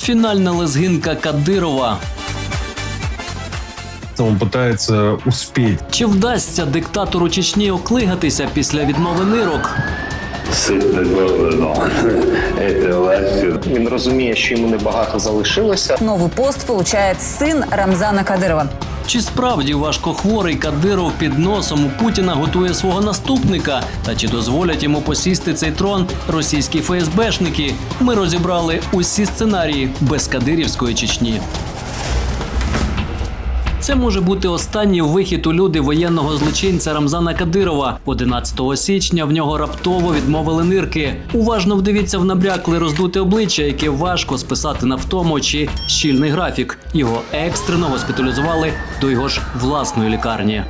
Фінальна лезгинка Кадирова. Он пытается успеть. Чи вдасться диктатору Чечні оклигатися після відмови нирок? сытно голодно этой властью. Він розуміє, що йому небагато залишилося. Новый пост получает сын Рамзана Кадырова. Чи справді важкохворий Кадиров під носом у Путіна готує свого наступника? Та чи дозволять йому посісти цей трон російські ФСБшники? Ми розібрали усі сценарії без Кадирівської Чечні. Це може бути останній вихід у люди воєнного злочинця Рамзана Кадирова. 11 січня в нього раптово відмовили нирки. Уважно вдивіться в набрякле роздуте обличчя, яке важко списати на втому чи щільний графік. Його екстрено госпіталізували до його ж власної лікарні.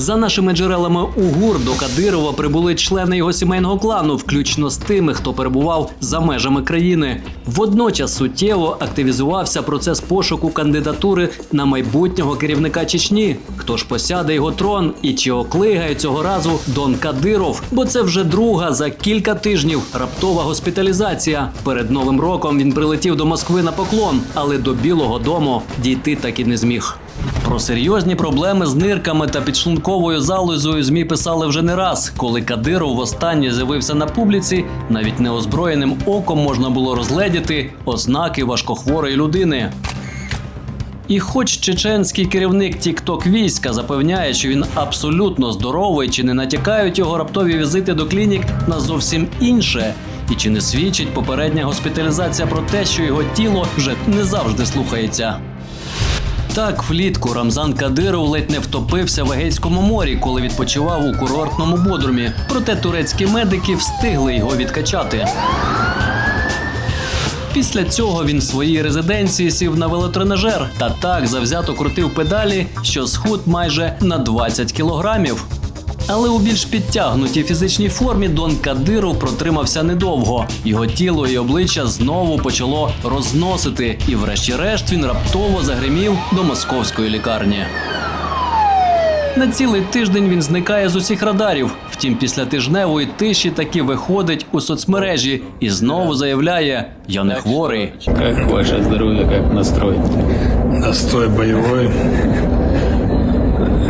За нашими джерелами у ГУР до Кадирова прибули члени його сімейного клану, включно з тими, хто перебував за межами країни. Водночас суттєво активізувався процес пошуку кандидатури на майбутнього керівника Чечні. Хто ж посяде його трон і чи оклигає цього разу Дон Кадиров? Бо це вже друга за кілька тижнів раптова госпіталізація. Перед новим роком він прилетів до Москви на поклон, але до Білого Дому дійти так і не зміг. Про серйозні проблеми з нирками та підшлунковою залозою змі писали вже не раз. Коли Кадиров востаннє з'явився на публіці, навіть неозброєним оком можна було розгледіти ознаки важкохворої людини. І хоч чеченський керівник Тікток війська запевняє, що він абсолютно здоровий, чи не натякають його раптові візити до клінік на зовсім інше, і чи не свідчить попередня госпіталізація про те, що його тіло вже не завжди слухається. Так, влітку Рамзан Кадиров ледь не втопився в Егейському морі, коли відпочивав у курортному бодрумі. Проте турецькі медики встигли його відкачати. Після цього він в своїй резиденції сів на велотренажер та так завзято крутив педалі, що схуд майже на 20 кілограмів. Але у більш підтягнутій фізичній формі Дон Кадиров протримався недовго. Його тіло і обличчя знову почало розносити, і, врешті-решт, він раптово загримів до московської лікарні. На цілий тиждень він зникає з усіх радарів. Втім, після тижневої тиші таки виходить у соцмережі і знову заявляє: Я не хворий. Как ваше здоровье, как настрой? Настой боевой.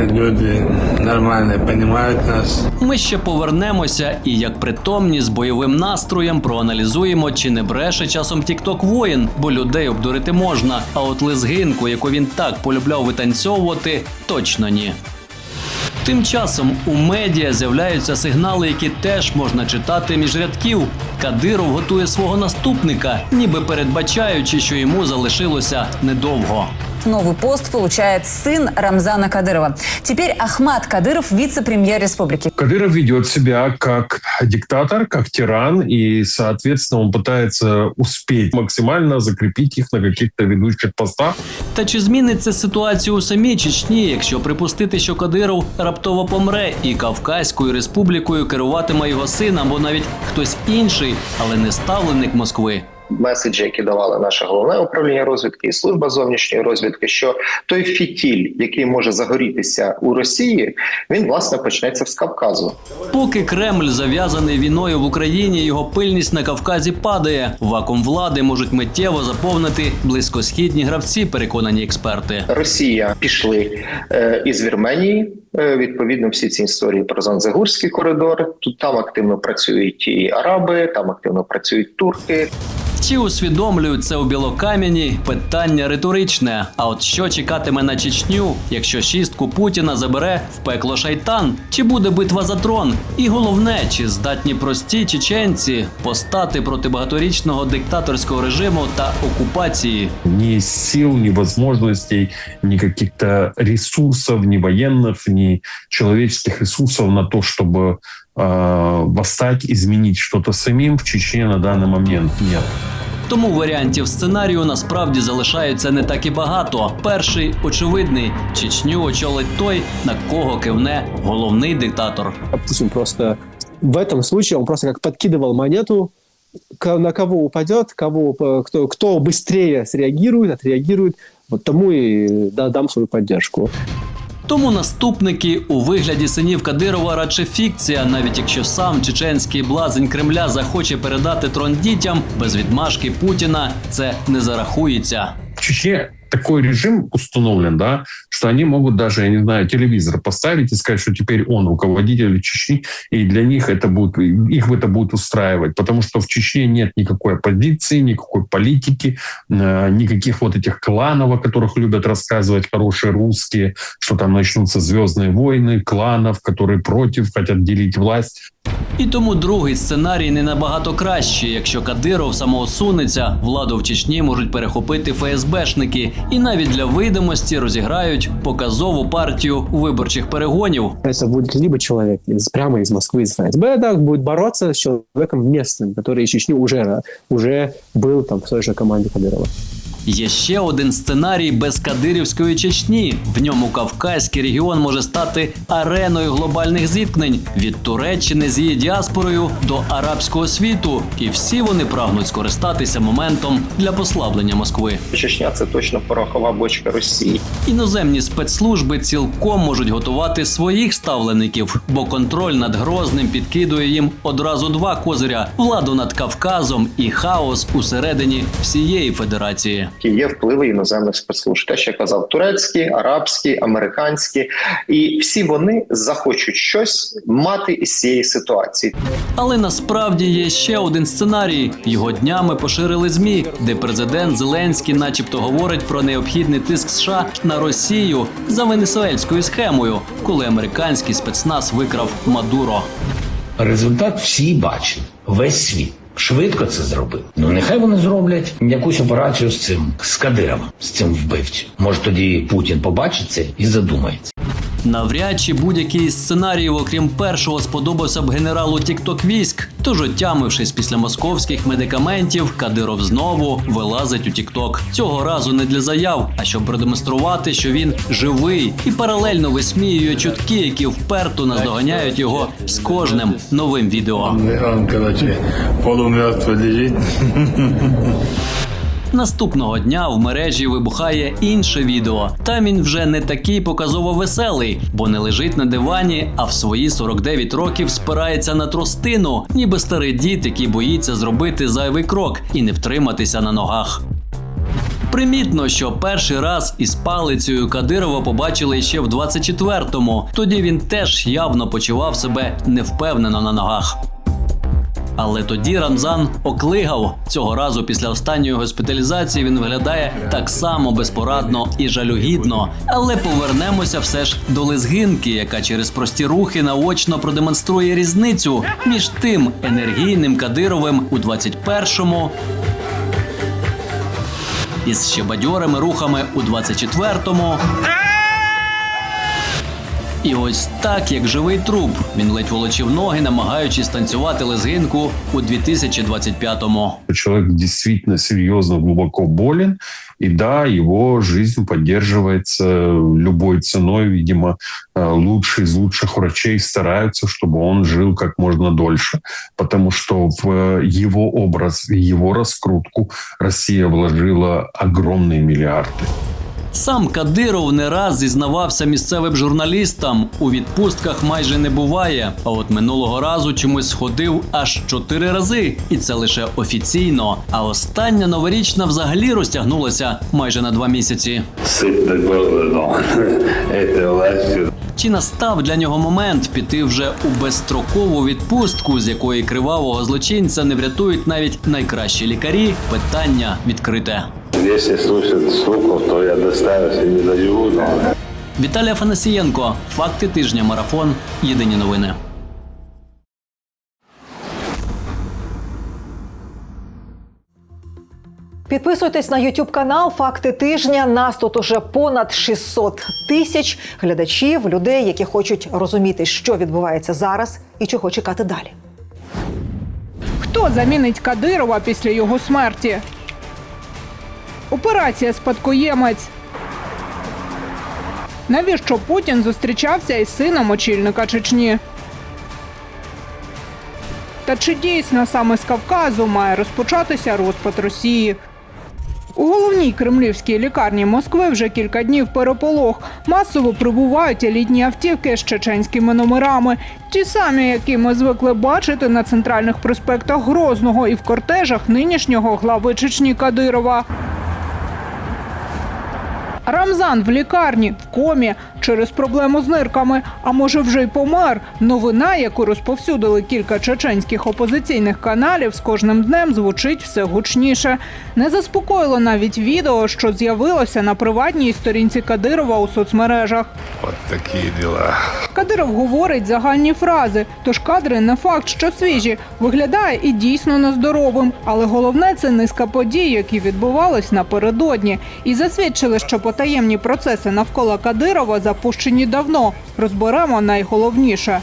Люди нормально понимают нас. Ми ще повернемося і як притомні з бойовим настроєм проаналізуємо, чи не бреше часом Тікток воїн, бо людей обдурити можна. А от лезгинку, яку він так полюбляв витанцьовувати, точно ні. Тим часом у медіа з'являються сигнали, які теж можна читати між рядків. Кадиров готує свого наступника, ніби передбачаючи, що йому залишилося недовго. Новый пост получает сын Рамзана Кадырова. Теперь Ахмад Кадыров вице-премьер республики. Кадыров ведет себя как диктатор, как тиран, и, соответственно, он пытается успеть максимально закрепить их на каких-то ведущих постах. Та чи зміниться ситуацію у самій Чечні, якщо припустити, що Кадиров раптово помре і Кавказькою республікою керуватиме його син або навіть хтось інший, але не ставленик Москви? Меседжі, які давали наше головне управління розвідки і служба зовнішньої розвідки, що той фітіль, який може загорітися у Росії, він власне почнеться з Кавказу. Поки Кремль зав'язаний війною в Україні, його пильність на Кавказі падає. Вакуум влади можуть миттєво заповнити близькосхідні гравці, переконані експерти. Росія пішли е, із Вірменії. Е, Відповідно, всі ці історії про Занзагурський коридор. Тут там активно працюють і араби, там активно працюють турки. Чи усвідомлюють це у Білокам'яні? Питання риторичне. А от що чекатиме на Чечню, якщо шістку Путіна забере в пекло шайтан? Чи буде битва за трон? І головне, чи здатні прості чеченці постати проти багаторічного диктаторського режиму та окупації? Ни сил, ни возможностей, ни каких-то ресурсов, ни военных, ни человеческих ресурсов на то, чтобы э, восстать, изменить что-то самим в Чечне на данный момент нет. Тому варіантів сценарію насправді залишається не так і багато. Перший очевидний Чечню очолить той, на кого кивне головний диктатор. А Путин просто в этом случае он просто как подкидывал монету, к- на кого упадет, кого, э, кто, кто быстрее среагирует, отреагирует, вот тому и да- дам свою поддержку. Тому наступники у вигляді синів Кадирова радше фікція, навіть якщо сам чеченський блазень Кремля захоче передати трон дітям без відмашки Путіна, це не зарахується. В Чечне такой режим установлен, да, что они могут даже, я не знаю, телевизор поставить и сказать, что теперь он руководитель Чечни, и для них это будет, их это будет устраивать, потому что в Чечне нет никакой оппозиции, никакой политики, э, никаких вот этих кланов, о которых любят рассказывать хорошие русские, что там начнутся звездные войны, кланов, которые против, хотят делить власть. І тому другий сценарій не набагато кращий. Якщо Кадиров самоусунеться, владу в Чечні можуть перехопити ФСБшники і навіть для видимості розіграють показову партію виборчих перегонів. Это будет либо человек из, прямо из Москвы, из ФСБ, да, будет бороться с человеком местным, который из Чечни уже, уже был там в той же команде Кадырова. Є ще один сценарій без кадирівської Чечні. В ньому Кавказький регіон може стати ареною глобальних зіткнень від Туреччини з її діаспорою до арабського світу, і всі вони прагнуть скористатися моментом для послаблення Москви. Чечня це точно порохова бочка Росії. Іноземні спецслужби цілком можуть готувати своїх ставлеників, бо контроль над Грозним підкидує їм одразу два козиря: владу над Кавказом і хаос усередині всієї федерації. Є впливи іноземних спецслужб. Те, що я казав, турецькі, арабські, американські, і всі вони захочуть щось мати із цієї ситуації. Але насправді є ще один сценарій. Його днями поширили змі, де президент Зеленський, начебто, говорить про необхідний тиск США на Росію за венесуельською схемою, коли американський спецназ викрав Мадуро. Результат всі бачать, весь світ. Швидко це зробив. Ну нехай вони зроблять якусь операцію з цим з кадиром, з цим вбивцем. Може тоді Путін побачиться і задумається. Навряд чи будь-який із сценаріїв, окрім першого, сподобався б генералу Тікток військ. Тож, отямившись після московських медикаментів, Кадиров знову вилазить у Тікток. Цього разу не для заяв, а щоб продемонструвати, що він живий і паралельно висміює чутки, які вперто наздоганяють його з кожним новим відео. Он, короче, полумертвый лежит. Наступного дня в мережі вибухає інше відео. Там він вже не такий показово веселий, бо не лежить на дивані, а в свої 49 років спирається на тростину, ніби старий дід, який боїться зробити зайвий крок і не втриматися на ногах. Примітно, що перший раз із палицею Кадирова побачили ще в 24-му. Тоді він теж явно почував себе невпевнено на ногах. Але тоді Рамзан оклигав. Цього разу після останньої госпіталізації він виглядає так само безпорадно і жалюгідно. Але повернемося все ж до лезгинки, яка через прості рухи наочно продемонструє різницю між тим енергійним Кадировим у 21-му із ще бадьорими рухами у 24-му. І ось так, як живий труп, він ледь волочив ноги, намагаючись танцювати лезгинку у 2025-му. Человек действительно серьезно, глубоко болен, и да, его жизнь поддерживается любой ценой, видимо, э, лучшие из лучших врачей стараются, чтобы он жил как можно дольше, потому что в э, его образ, в его раскрутку Россия вложила огромные миллиарды. Сам Кадиров не раз зізнавався місцевим журналістам. У відпустках майже не буває. А от минулого разу чомусь сходив аж чотири рази, і це лише офіційно. А остання новорічна взагалі розтягнулася майже на два місяці. Чи настав для нього момент піти вже у безстрокову відпустку, з якої кривавого злочинця не врятують навіть найкращі лікарі? Питання відкрите. Если слушать слухов, то я доставился не доживу, но Віталій Афанасієнко. Факти тижня. Марафон. Єдині новини. Підписуйтесь на YouTube канал Факти тижня. Нас тут уже понад 600 тисяч глядачів, людей, які хочуть розуміти, що відбувається зараз і чого чекати далі. Хто замінить Кадирова після його смерті? Операція спадкоємець. Навіщо Путін зустрічався із сином очільника Чечні? Та чи дійсно саме з Кавказу має розпочатися розпад Росії? У головній кремлівській лікарні Москви вже кілька днів переполох. Масово прибувають елітні автівки з чеченськими номерами. Ті самі, які ми звикли бачити на центральних проспектах Грозного і в кортежах нинішнього глави Чечні Кадирова. Рамзан в лікарні в комі через проблему з нирками. А може вже й помер. Новина, яку розповсюдили кілька чеченських опозиційних каналів, з кожним днем звучить все гучніше. Не заспокоїло навіть відео, що з'явилося на приватній сторінці Кадирова у соцмережах. Вот такие дела. Кадиров говорить загальні фрази, тож кадри не факт, що свіжі. Виглядає і дійсно нездоровим. Але головне це низка подій, які відбувались напередодні, і засвідчили, що потаємні процеси навколо Кадирова запущені давно. Розберемо найголовніше.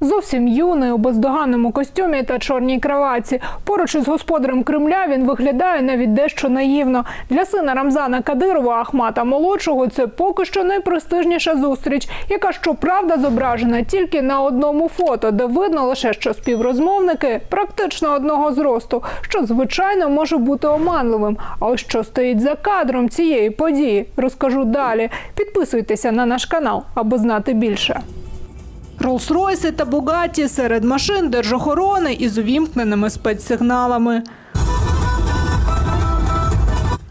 Зовсім юний у бездоганному костюмі та чорній краватці. Поруч із господарем Кремля він виглядає навіть дещо наївно. Для сина Рамзана Кадирова Ахмата молодшого це поки що найпрестижніша зустріч, яка щоправда зображена тільки на одному фото, де видно лише, що співрозмовники практично одного зросту, що звичайно може бути оманливим. А ось що стоїть за кадром цієї події, розкажу далі. Підписуйтеся на наш канал, аби знати більше. Роллс-Ройси та Бугаті серед машин держохорони із увімкненими спецсигналами.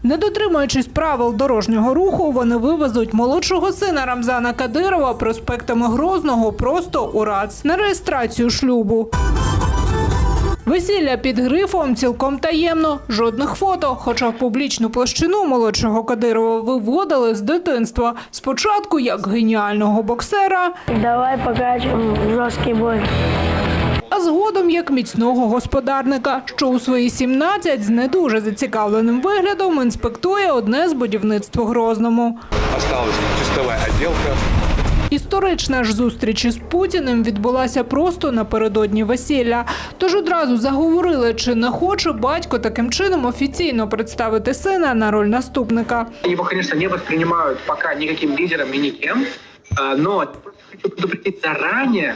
Не дотримуючись правил дорожнього руху, вони вивезуть молодшого сина Рамзана Кадирова проспектами Грозного просто у РАЦ на реєстрацію шлюбу. Весілля під грифом цілком таємно, жодних фото. Хоча в публічну площину молодшого Кадирова виводили з дитинства. Спочатку як геніального боксера, Давай покажем жесткий бой. а згодом як міцного господарника, що у свої 17 з не дуже зацікавленим виглядом інспектує одне з будівництв у Грозному. Осталась чистовая отделка. Історична ж зустріч із Путіним відбулася просто напередодні весілля. Тож одразу заговорили, чи не хоче батько таким чином офіційно представити сина на роль наступника. Його, звісно, не восприймають поки ніяким лідером і ніким, але хочу предупредити заранее,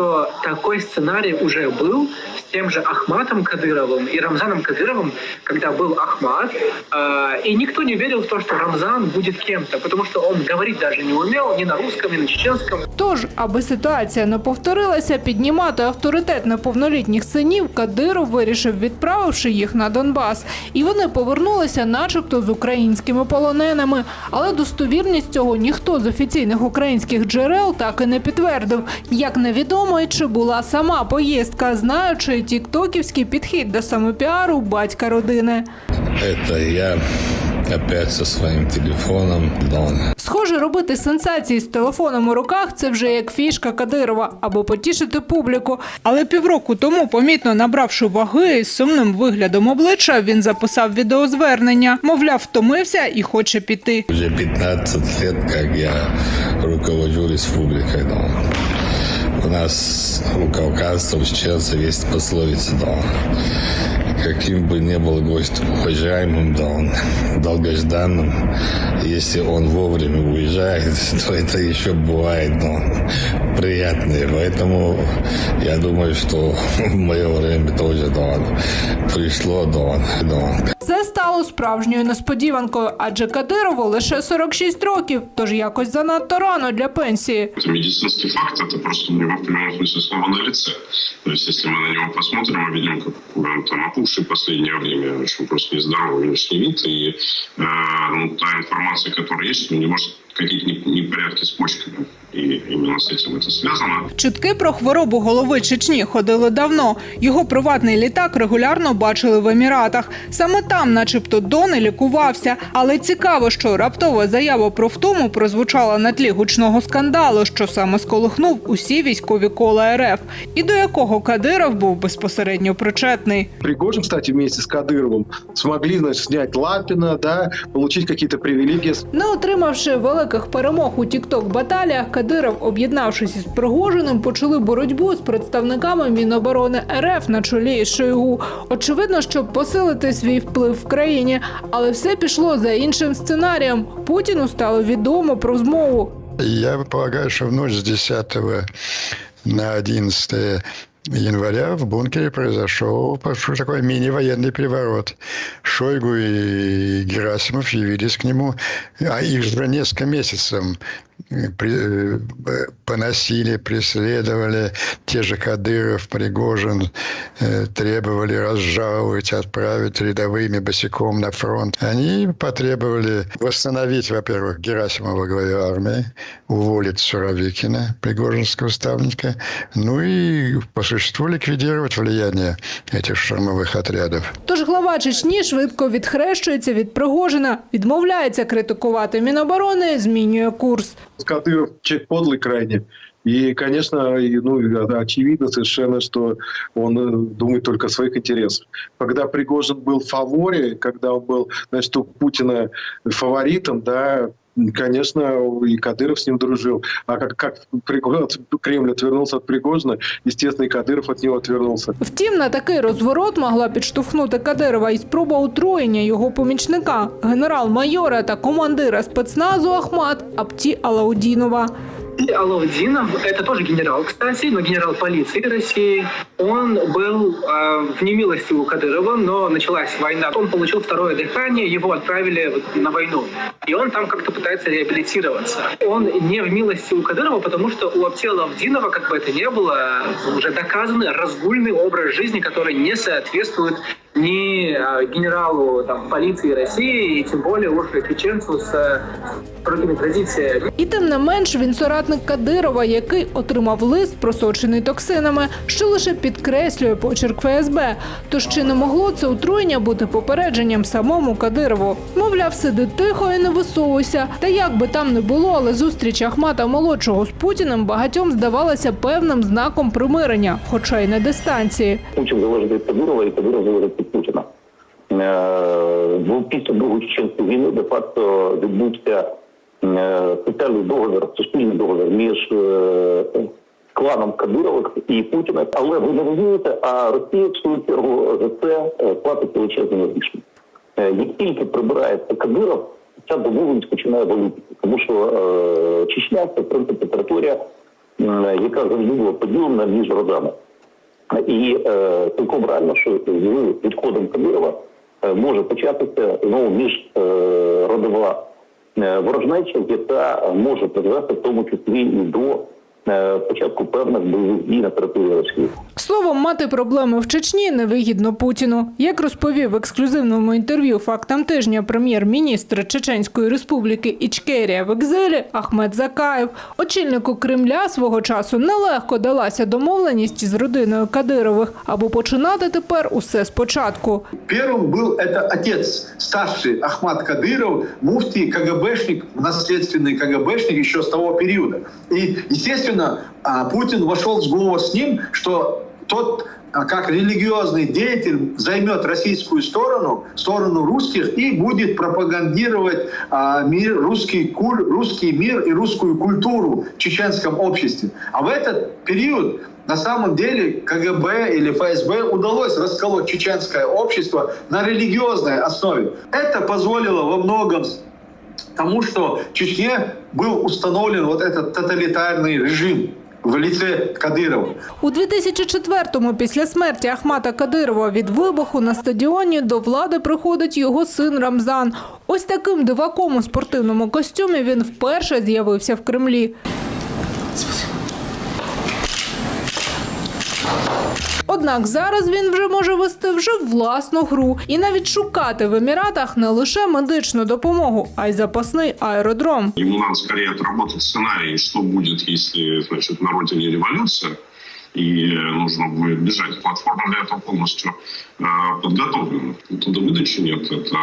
что такой сценарий уже был с тем же Ахматом Кадыровым и Рамзаном Кадыровым, когда был Ахмат, а, и никто не верил в то, что Рамзан будет кем-то, потому что он говорить даже не умел ни на русском, ни на чеченском. Тож, аби ситуація не повторилася, піднімати авторитет неповнолітніх синів Кадиров вирішив, відправивши їх на Донбас. І вони повернулися, начебто, з українськими полоненими. Але достовірність цього ніхто з офіційних українських джерел так і не підтвердив. Як невідомо, і чи була сама поїздка, знаючи тіктоківський підхід до самопіару батька родини. Это я опять со своим телефоном. Дон. Схоже, робити сенсації з телефоном у руках це вже як фішка Кадирова, аби потішити публіку. Але півроку тому, помітно набравши ваги з сумним виглядом обличчя, він записав відеозвернення. Мовляв, втомився і хоче піти. Уже 15 лет, как я руковожу республикой. Дон. У нас у кавказцев, чеченцев есть пословица, да. Каким бы ни был гость уважаемым, да, он долгожданным, если он вовремя уезжает, то это еще бывает, да, приятное. Поэтому я думаю, что в мое время тоже, да, пришло, да, да. Це стало справжньою несподіванкою, адже Кадирову лише 46 років, тож якось занадто рано для пенсії. Это медицинский факт, это просто у него в прямом смысле слова на лице. То есть, если мы на него посмотрим, мы видим, как он там опухший в последнее время, очень просто нездоровый внешний вид. И э, ну, та информация, которая есть, у него может какие-то не- непорядки с почками. И именно с этим это связано. Чутки про хворобу голови Чечні ходили давно. Його приватний літак регулярно бачили в Еміратах. Саме там, начебто, Дон і лікувався. Але цікаво, що раптова заява про втому прозвучала на тлі гучного скандалу, що саме сколихнув усі військові кола РФ, і до якого Кадиров був безпосередньо причетний. Пригожин, кстати, вместе с Кадыровым смогли, значит, снять Лапина, да, получить какие-то привилегии. Не отримавши великих перемог у тікток баталіях, Кадиров, об'єднавшись із Пригожиним, почали боротьбу з представниками Міноборони РФ на чолі Шойгу. Очевидно, щоб посилити свій вплив в країні, але все пішло за іншим сценарієм. Путіну стало відомо про змову. Я полагаю, что в ночь с 10 на 11 января в бункере произошел такой мини-военный переворот. Шойгу и Герасимов явились к нему, а их же несколько месяцев поносили, преследовали. Те же Кадыров, Пригожин э, требовали разжаловать, отправить рядовыми босиком на фронт. Они потребовали восстановить, во-первых, Герасимова во главе армии, уволить Суровикина, пригожинского ставника, ну и по существу ликвидировать влияние этих штурмовых отрядов. Тож глава Чечні швидко відхрещується від Пригожина, відмовляється критикувати Міноборони, змінює курс. Кадыров человек подлый крайне. И, конечно, ну, и очевидно совершенно, что он э, думает только о своих интересах. Когда Пригожин был в фаворе, когда он был, значит, у Путина фаворитом, да, конечно, и Кадыров с ним дружил. А как, как Кремль отвернулся от Пригожина, естественно, и Кадыров от него отвернулся. Втім, на такий розворот могла підштовхнути Кадирова і спроба отруєння його помічника, генерал-майора та командира спецназу Ахмат Апті Алаудінова. Алаудинов, это тоже генерал, кстати, но генерал полиции России. Он был э, в немилости у Кадырова, но началась война. Он получил второе дыхание, его отправили на войну. И он там как-то пытается реабилитироваться. Он не в милости у Кадырова, потому что у Аптия Алаудинова, как бы это ни было, уже доказанный разгульный образ жизни, который не соответствует ни генералу там, полиции России, и тем более уж чеченцу с э, другими традициями. І тим не менш він соратник Кадирова, який отримав лист, просочений токсинами, що лише підкреслює почерк ФСБ. Тож чи не могло це отруєння бути попередженням самому Кадирову? Мовляв, сиди тихо і не висовуйся. Та як би там не було, але зустріч Ахмата молодшого з Путіним багатьом здавалася певним знаком примирення, хоча й на дистанції. Путін залежить від Кадирова і Кадиров залежить від Е, після Другої чеченської війни де-факто відбувся е, спеціальний договір, суспільний договір між е, кланом Кадирових і Путіна. Але ви не розумієте, а Росія в свою чергу за це платить величезні гроші. Е, Як тільки прибирається Кадиров, ця домовленість починає валити, тому що Чечня це в принципі територія, яка завжди була поділена між родами. І е, цілком реально, що з відходом Кадирова може початися знову між е, родова е, ворожнеча, яка може призвести в тому числі і до е, початку певних бойових дій на території Росії. Словом, мати проблеми в Чечні невигідно Путіну. Як розповів в ексклюзивному інтерв'ю фактам тижня прем'єр-міністр Чеченської республіки Ічкерія в екзилі Ахмед Закаєв, очільнику Кремля свого часу нелегко далася домовленість з родиною Кадирових, або починати тепер усе спочатку. Первым был это отец, старший Ахмад Кадыров, муфтий, КГБшник, наследственный КГБшник еще с того периода. И, естественно, а, Путин вошел в сговор с ним, что тот а, как религиозный деятель займет российскую сторону, сторону русских и будет пропагандировать а, мир, русский, куль, русский мир и русскую культуру в чеченском обществе. А в этот период на самом деле КГБ или ФСБ удалось расколоть чеченское общество на религиозной основе. Это позволило во многом тому, что в Чечне был установлен вот этот тоталитарный режим в лице Кадырова. У 2004-му, після смерті Ахмата Кадирова від вибуху на стадіоні до влади приходить його син Рамзан. Ось таким диваком у спортивному костюмі він вперше з'явився в Кремлі. Однак зараз він вже може вести вже власну гру і навіть шукати в Еміратах не лише медичну допомогу, а й запасний аеродром. Йому надо скорее отработать сценарій, що буде, якщо значить, на родині революция, и нужно будет бежать. Платформа для этого полностью э, подготовлена. Туда выдачи нет. Это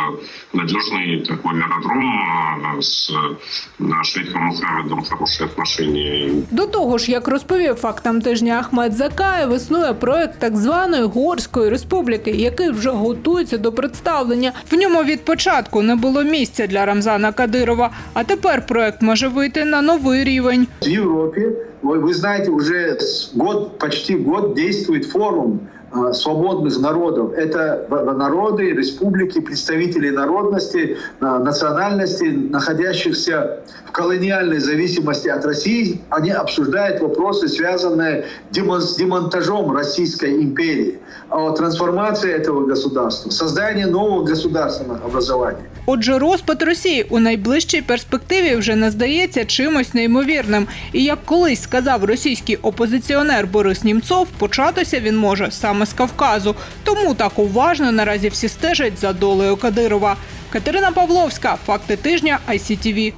надежный такой аэродром э, с э, шейхом Мухаммедом хорошие отношения. До того ж, як розповів фактам тижня Ахмед Закаєв, існує проект так званої Горської республіки, який вже готується до представлення. В ньому від початку не було місця для Рамзана Кадирова. А тепер проект може вийти на новий рівень. В Европе, Вы, вы знаете, уже год, почти год действует форум э, свободных народов. Это народы, республики, представители народности, э, национальности, находящихся в колониальной зависимости от России. Они обсуждают вопросы, связанные с демонтажом Российской империи, о трансформации этого государства, создании нового государственного образования. Отже, розпад Росії у найближчій перспективі вже не здається чимось неймовірним. І як колись сказав російський опозиціонер Борис Німцов, початися він може саме з Кавказу. Тому так уважно наразі всі стежать за долею Кадирова. Катерина Павловська, факти тижня, ICTV.